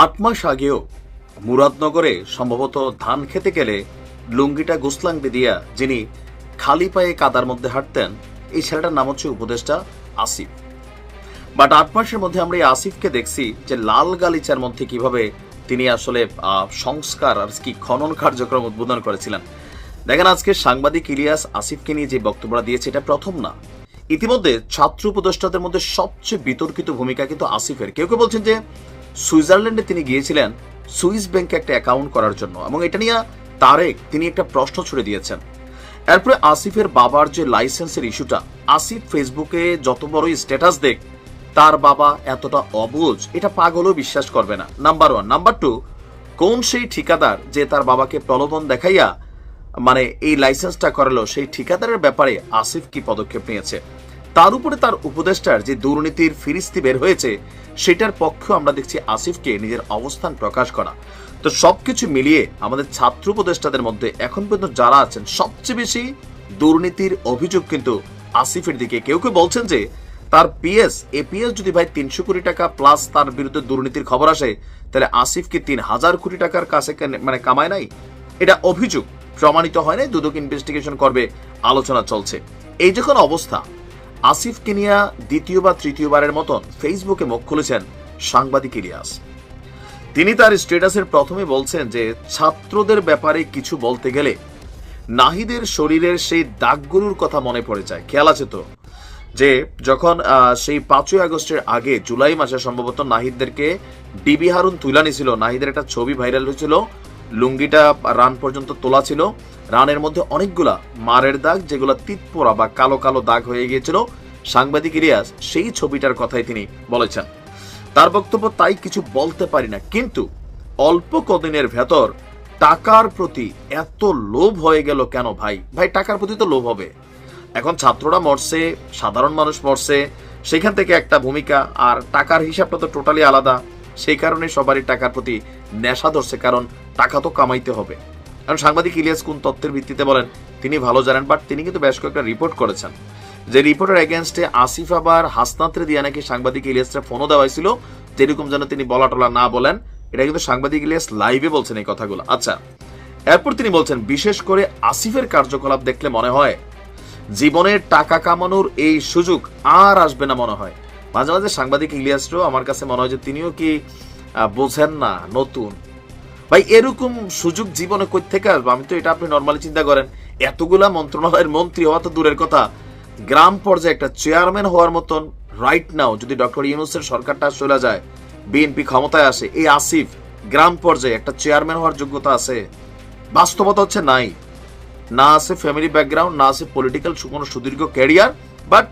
আট মাস আগেও মুরাদনগরে সম্ভবত ধান খেতে গেলে লুঙ্গিটা গুসলাং দিয়া যিনি খালি পায়ে কাদার মধ্যে হাঁটতেন, এই ছেলেটার নাম হচ্ছে উপদেষ্টা আসিফ। বাট আট মাসের মধ্যে আমরা এই আসিফকে দেখছি যে লাল গালিচার মধ্যে কীভাবে তিনি আসলে সংস্কার আর কি খনন কার্যক্রম উদ্বোধন করেছিলেন। দেখেন আজকে সাংবাদিক ইলিয়াস আসিফকে নিয়ে যে বক্তব্যটা দিয়েছে, এটা প্রথম না। ইতিমধ্যে ছাত্র উপদেষ্টাদের মধ্যে সবচেয়ে বিতর্কিত ভূমিকা কিন্তু আসিফের। কেউ কেউ বলছেন যে সুইজারল্যান্ডে তিনি গিয়েছিলেন সুইস ব্যাংকে একটা অ্যাকাউন্ট করার জন্য এবং এটা নিয়ে তারেক তিনি একটা প্রশ্ন ছুড়ে দিয়েছেন। এরপরে আসিফের বাবার যে লাইসেন্সের ইস্যুটা, আসিফ ফেসবুকে যত বড়ই স্ট্যাটাস দেখ, তার বাবা এতটা অবুঝ এটা পাগলও বিশ্বাস করবে না। নাম্বার ওয়ান নাম্বার টু কোন সেই ঠিকাদার যে তার বাবাকে প্রলোভন দেখাইয়া মানে এই লাইসেন্সটা করালো, সেই ঠিকাদারের ব্যাপারে আসিফ কি পদক্ষেপ নিয়েছে? তার উপরে তার উপদেষ্টার যে দুর্নীতির ফিরিস্তি বের হয়েছে, সেটার পক্ষেও আমরা দেখছি আসিফকে নিজের অবস্থান প্রকাশ করা। তো সবকিছু মিলিয়ে আমাদের ছাত্র উপদেষ্টাদের মধ্যে এখন পর্যন্ত যারা আছেন, সবচেয়ে বেশি দুর্নীতির অভিযোগ কিন্তু আসিফের দিকে। কেউ কেউ বলছেন যে তার পিএস, এপিএস যদি ভাই তিনশো কোটি টাকা প্লাস তার বিরুদ্ধে দুর্নীতির খবর আসে, তাহলে আসিফ কি তিন হাজার কোটি টাকার কাছে মানে কামায় নাই? এটা অভিযোগ। প্রমাণিত হয় নাই, দুদক ইনভেস্টিগেশন করবে, আলোচনা চলছে। এই যখন অবস্থা আসিফকে নিয়ে দ্বিতীয় বা তৃতীয়বারের মতন ফেসবুকে মুখ খুলেছেন সাংবাদিক ইলিয়াস। তিনি তার স্ট্যাটাসের প্রথমে বলছেন যে, ছাত্রদের ব্যাপারে কিছু বলতে গেলে নাহিদের শরীরের সেই দাগগুলোর কথা মনে পড়ে যায়। খেয়াল আছে তো? যে, যখন সেই পাঁচই আগস্টের আগে জুলাই মাসে সম্ভবত নাহিদদেরকে ডিবি হারুন তুলা নিছিল নাহিদের একটা ছবি ভাইরাল হয়েছিল লুঙ্গিটা রান পর্যন্ত তোলা ছিল। রানের মধ্যে অনেকগুলা মারের দাগ, যেগুলো তিতপোড়া বা কালো কালো দাগ হয়ে গিয়েছিল। সাংবাদিক ইলিয়াস সেই ছবিটার কথাই তিনি বলেছেন। তার বক্তব্য তাই কিছু বলতে পারি না, কিন্তু অল্প কদিনের ভেতর টাকার প্রতি এত লোভ হয়ে গেল কেন ভাই? ভাই, টাকার প্রতি তো লোভ হবে। এখন ছাত্ররা মরছে, সাধারণ মানুষ মরছে, সেখান থেকে একটা ভূমিকা, আর টাকার হিসাবটা তো টোটালি আলাদা। সেই কারণে সবারই টাকার প্রতি নেশা ধরছে, কারণ টাকা তো কামাইতে হবে। কারণ সাংবাদিক ইলিয়াস কোন তথ্যের ভিত্তিতে বলেন, তিনি ভালো জানেন, বাট তিনি কিন্তু বেশ কয়েকটা রিপোর্ট করেছেন। যে রিপোর্টের এগেনস্টে আসিফ আবার হাসনাত্রে দিয়ে নাকি সাংবাদিক ইলিয়াসরা ফোনও দেওয়া হয়েছিল, যেরকম যেন তিনি বলা টলা না বলেন। এটা কিন্তু সাংবাদিক ইলিয়াস লাইভে বলছেন এই কথাগুলো। আচ্ছা এরপর তিনি বলছেন, বিশেষ করে আসিফের কার্যকলাপ দেখলে মনে হয় জীবনের টাকা কামানোর এই সুযোগ আর আসবে না মনে হয়। মাঝে মাঝে সাংবাদিক ইলিয়াসরাও আমার কাছে মনে হয় যে তিনিও কি বোঝেন না, নতুন। ভাই, এরকম সুযোগ জীবনে কই থেকে আসবে? আমি তো এটা আপনি নর্মালি চিন্তা করেন। এতগুলা মন্ত্রণালয়ের মন্ত্রী হওয়া তো দূরের কথা। গ্রাম পর্যায়ে একটা চেয়ারম্যান হওয়ার মতন রাইট নাও যদি ডক্টর ইউনুসের সরকারটা চলে যায় বিএনপি ক্ষমতায় আসে, এই আসিফ গ্রাম পর্যায়ে একটা চেয়ারম্যান হওয়ার যোগ্যতা আছে। বাস্তবতা হচ্ছে নাই। না আছে ফ্যামিলি ব্যাকগ্রাউন্ড না আছে পলিটিক্যাল কোনো সুদীর্ঘ ক্যারিয়ার বাট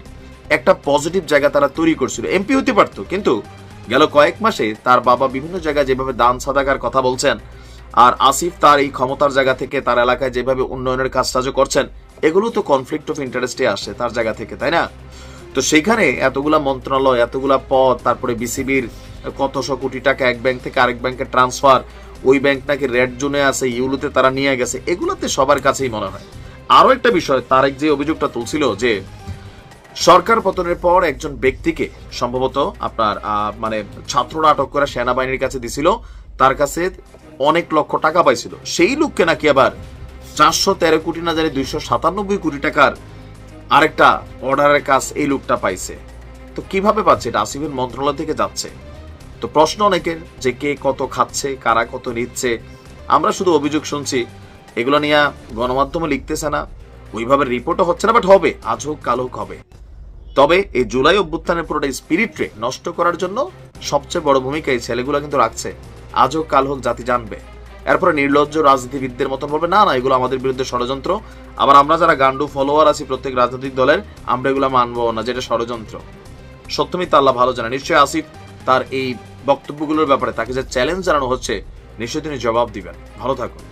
একটা পজিটিভ জায়গা তারা তৈরি করছিল। এমপি হতে পারতো, কিন্তু গেল কয়েক মাসে তার বাবা বিভিন্ন জায়গায় যেভাবে দান সাদাকার কথা বলছেন, আর আসিফ তার এই ক্ষমতার জায়গা থেকে তার এলাকায় যেভাবে উন্নয়নের কাজ সাহায্য করছেন, এগুলো তো কনফ্লিক্ট অফ ইন্টারেস্টে আসে তার জায়গা থেকে, তাই না? তো সেইখানে এতগুলা মন্ত্রণালয়, এতগুলা পদ, তারপরে বিসিবির কতশো কোটি টাকা এক ব্যাংক থেকে আরেক ব্যাংকে ট্রান্সফার ওই ব্যাংক নাকি রেড জোনে আছে, ইউলোতে তারা নিয়ে গেছে, এগুলোতে সবার কাছেই মনে হয়। আরও একটা বিষয় তার তারেক যে অভিযোগটা তুলছিল যে সরকার পতনের পর একজন ব্যক্তিকে সম্ভবত আপনার মানে ছাত্ররা আটক করা সেনাবাহিনীর কাছে দিছিল, তার কাছে অনেক লক্ষ টাকা পাইছিল। সেই লোককে নাকি আবার চারশো তেরো কোটি না জানি দুইশো সাতানব্বই কোটি টাকার আরেকটা অর্ডারের কাজ এই লোকটা পাইছে। তো কীভাবে পাচ্ছে? এটা আসিফের মন্ত্রণালয় থেকে যাচ্ছে। তো প্রশ্ন অনেকের যে কে কত খাচ্ছে, কারা কত নিচ্ছে। আমরা শুধু অভিযোগ শুনছি, এগুলো নিয়ে গণমাধ্যমে লিখতেছে না। ওইভাবে রিপোর্টও হচ্ছে না বাট হবে। আজ হোক, কাল হোক, হবে। তবে এই জুলাই অভ্যুত্থানের পুরোটা স্পিরিটরে নষ্ট করার জন্য সবচেয়ে বড় ভূমিকা এই ছেলেগুলো কিন্তু রাখছে। আজ হোক, কাল হোক, জাতি জানবে। এরপরে নির্লজ্জ রাজনীতিবিদদের মতন বলবে, না না, এগুলো আমাদের বিরুদ্ধে ষড়যন্ত্র। আবার আমরা যারা গান্ডু ফলোয়ার আছি, প্রত্যেক রাজনৈতিক দলের, আমরা এগুলো মানবো না, যেটা ষড়যন্ত্র। সত্যমিত আল্লাহ ভালো জানে নিশ্চয়ই আসিফ তার এই বক্তব্যগুলোর ব্যাপারে তাকে যে চ্যালেঞ্জ জানানো হচ্ছে, নিশ্চয়ই তিনি জবাব দিবেন। ভালো থাকুন।